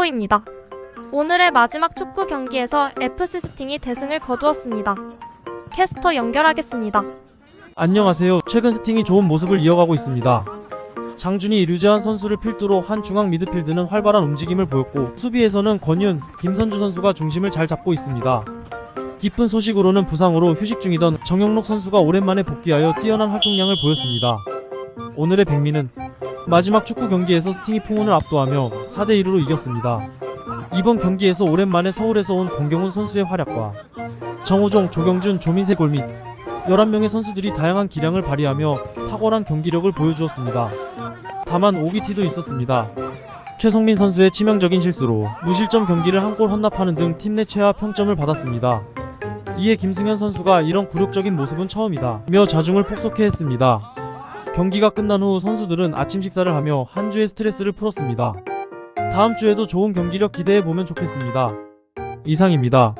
스포입니다. 오늘의 마지막 축구 경기에서 FC 스팅이 대승을 거두었습니다. 캐스터 연결하겠습니다. 안녕하세요. 최근 스팅이 좋은 모습을 이어가고 있습니다. 장준이 류재환 선수를 필두로 한 중앙 미드필드는 활발한 움직임을 보였고 수비에서는 권윤, 김선주 선수가 중심을 잘 잡고 있습니다. 기쁜 소식으로는 부상으로 휴식 중이던 정영록 선수가 오랜만에 복귀하여 뛰어난 활동량을 보였습니다. 오늘의 백미는 마지막 축구 경기에서 스팅이 풍운을 압도하며 4대1로 이겼습니다. 이번 경기에서 오랜만에 서울에서 온 공경훈 선수의 활약과 정우종, 조경준, 조민세 골 및 11명의 선수들이 다양한 기량을 발휘하며 탁월한 경기력을 보여주었습니다. 다만 오기티도 있었습니다. 최성민 선수의 치명적인 실수로 무실점 경기를 한 골 헌납하는 등 팀 내 최하 평점을 받았습니다. 이에 김승현 선수가 이런 굴욕적인 모습은 처음이다. 며 자중을 폭소케 했습니다. 경기가 끝난 후 선수들은 아침 식사를 하며 한 주의 스트레스를 풀었습니다. 다음 주에도 좋은 경기력 기대해 보면 좋겠습니다. 이상입니다.